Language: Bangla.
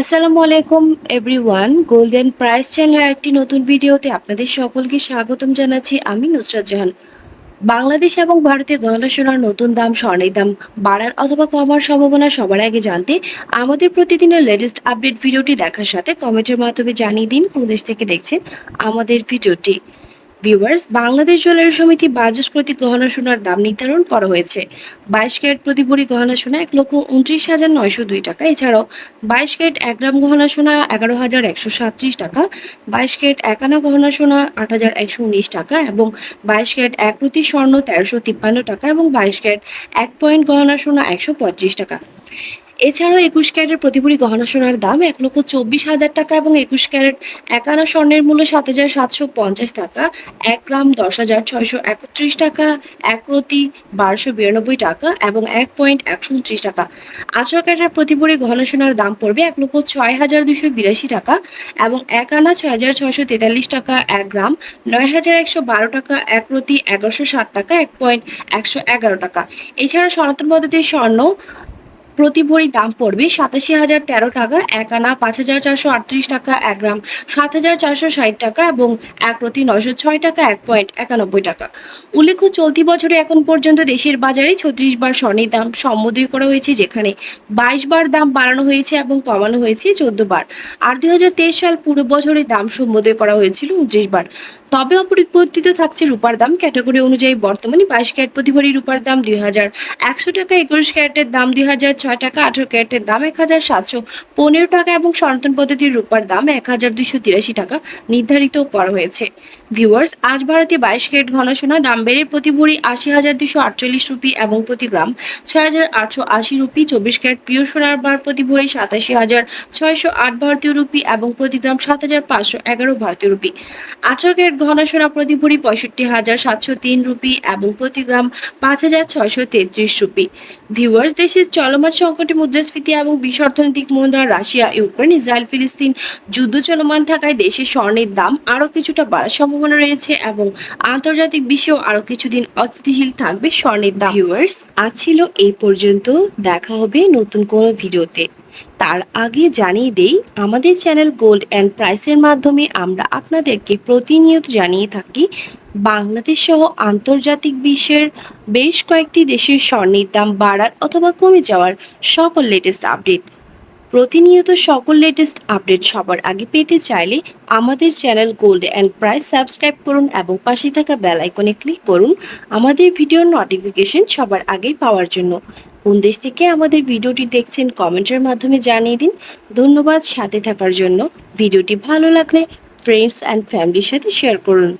আসসালামু আলাইকুম এভরিওয়ান গোল্ডেন প্রাইস চ্যানেলের একটি নতুন ভিডিওতে আপনাদের সকলকে স্বাগতম জানাচ্ছি আমি নুসরাত জাহান। বাংলাদেশ এবং ভারতে গহনা সোনার নতুন দাম, স্বর্ণের দাম বাড়ার অথবা কমার সম্ভাবনা সবার আগে জানতে আমাদের প্রতিদিনের লেটেস্ট আপডেট ভিডিওটি দেখার সাথে কমেন্টের মাধ্যমে জানিয়ে দিন কোন দেশ থেকে দেখছেন আমাদের ভিডিওটি। ভিউয়ার্স বাংলাদেশ জুয়েলারি সমিতি বাজস প্রতি গহনা সোনার দাম নির্ধারণ করা হয়েছে বাইশ ক্যারেট প্রতি ভরি গহনা সোনা এক লক্ষ উনত্রিশ হাজার নয়শো দুই টাকা এছাড়াও বাইশ ক্যারেট এক গ্রাম গহনা সোনা এগারো হাজার একশো সাতত্রিশ টাকা বাইশ ক্যারেট এক আনা গহনা সোনা আট হাজার একশো উনিশ টাকা এবং বাইশ ক্যারেট এক প্রতি স্বর্ণ তেরোশো তিপ্পান্ন টাকা এবং বাইশ ক্যারেট এক পয়েন্ট গহনা সোনা একশো পঁয়ত্রিশ টাকা এছাড়াও একুশ ক্যারেটের প্রতিভূরি গহনা সোনার দাম এক লক্ষ চব্বিশ হাজার টাকা এবং একুশ ক্যারেট এক আনা স্বর্ণের মূল্য সাত হাজার সাতশো পঞ্চাশ টাকা। এক গ্রাম দশ হাজার ছয়শো একত্রিশ টাকা, এক প্রতি বারোশো বিরানব্বই টাকা এবং এক পয়েন্ট একশো উনত্রিশ টাকা। আঠারো ক্যারেটের প্রতিভূরি গহনা সোনার দাম পড়বে এক লক্ষ ছয় হাজার দুশো বিরাশি টাকা এবং এক আনা ছয় হাজার ছয়শো তেতাল্লিশ টাকা এক গ্রাম, নয় হাজার একশো বারো টাকা, এক প্রতি এগারোশো ষাট টাকা, এক পয়েন্ট একশো এগারো টাকা। এছাড়া সনাতন পদ্ধতির স্বর্ণ প্রতি ভরি দাম পড়বে সাতাশি হাজার তেরো টাকা, এক আনা পাঁচ হাজার চারশো আটত্রিশ টাকা, এক গ্রাম সাত হাজার চারশো ষাট টাকা এবং এক প্রতি নয়শো ছয় টাকা, এক পয়েন্ট একানব্বই টাকা। উল্লেখ্য, চলতি বছরে এখন পর্যন্ত দেশের বাজারে ছত্রিশ বার স্বর্ণের দাম সম্বোধন করা হয়েছে, যেখানে বাইশ বার দাম বাড়ানো হয়েছে এবং কমানো হয়েছে চোদ্দ বার। আর দুই হাজার তেইশ সাল পুরো বছরে দাম সম্বোধন করা হয়েছিল উনত্রিশ বার। তবে অপরিবর্তিত থাকছে রূপার দাম। ক্যাটাগরি অনুযায়ী বর্তমানে বাইশ ক্যারেট প্রতি ভরি রূপার দাম দুই হাজার একশো টাকা, একুশ ক্যারেটের দাম দুই হাজার ছয় টাকা, আঠারো ক্যারেটের দাম এক হাজার সাতশো পনেরো টাকা এবং সনাতন পদ্ধতির রূপার দাম এক হাজার দুইশো তিরাশি টাকা নির্ধারিত করা হয়েছে। ভিউয়ার্স, আজ ভারতে বাইশ ক্যারেট ঘন সোনা দাম বেড়ে প্রতি ভরি আশি হাজার দুশো আটচল্লিশ রুপি এবং প্রতি গ্রাম ছয় হাজার আটশো আশি রুপি, চব্বিশ ক্যারেট প্রিয় সোনার বার প্রতি ভরি সাতাশি হাজার ছয়শো আট ভারতীয় রুপি এবং প্রতি গ্রাম সাত হাজার পাঁচশো এগারো ভারতীয় রুপি। আঠারো ক্যারেট সোনা প্রতি ভরি পঁয়ষট্টি হাজার সাতশো তিন রুপি এবং প্রতি গ্রাম পাঁচ হাজার ছয়শো তেত্রিশ রুপি। ভিউয়ার্স দেশের চলমান সংকটে মুদ্রাস্ফীতি এবং বিশ্ব অর্থনৈতিক মন্দা রাশিয়া, ইউক্রেন, ইসরায়েল, ফিলিস্তিন যুদ্ধ চলমান থাকায় দেশের স্বর্ণের দাম আরও কিছুটা বাড়ার সম্ভাবনা রয়েছে এবং আন্তর্জাতিক বিশ্বেও আরও কিছুদিন অস্থিতিশীল থাকবে স্বর্ণের দাম। ভিউয়ার্স আজ ছিল এই পর্যন্ত। দেখা হবে নতুন কোনো ভিডিওতে। তার আগে জানিয়ে দেই, আমাদের চ্যানেল গোল্ড অ্যান্ড প্রাইসের মাধ্যমে আমরা আপনাদেরকে প্রতিনিয়ত জানিয়ে থাকি, বাংলাদেশ সহ আন্তর্জাতিক বিশ্বের বেশ কয়েকটি দেশের স্বর্ণের দাম বাড়ার অথবা কমে যাওয়ার সকল লেটেস্ট আপডেট প্রতিনিয়ত সকল লেটেস্ট আপডেট সবার আগে পেতে চাইলে আমাদের channel gold and price subscribe করুন এবং পাশে থাকা বেল আইকনে ক্লিক করুন। আমাদের ভিডিওর নোটিফিকেশন সবার আগে পাওয়ার জন্য। কোন দেশ থেকে আমাদের ভিডিওটি দেখছেন কমেন্টের মাধ্যমে জানিয়ে দিন। ধন্যবাদ সাথে থাকার জন্য। ভিডিওটি ভালো লাগলে ফ্রেন্ডস অ্যান্ড ফ্যামিলির সাথে শেয়ার করুন।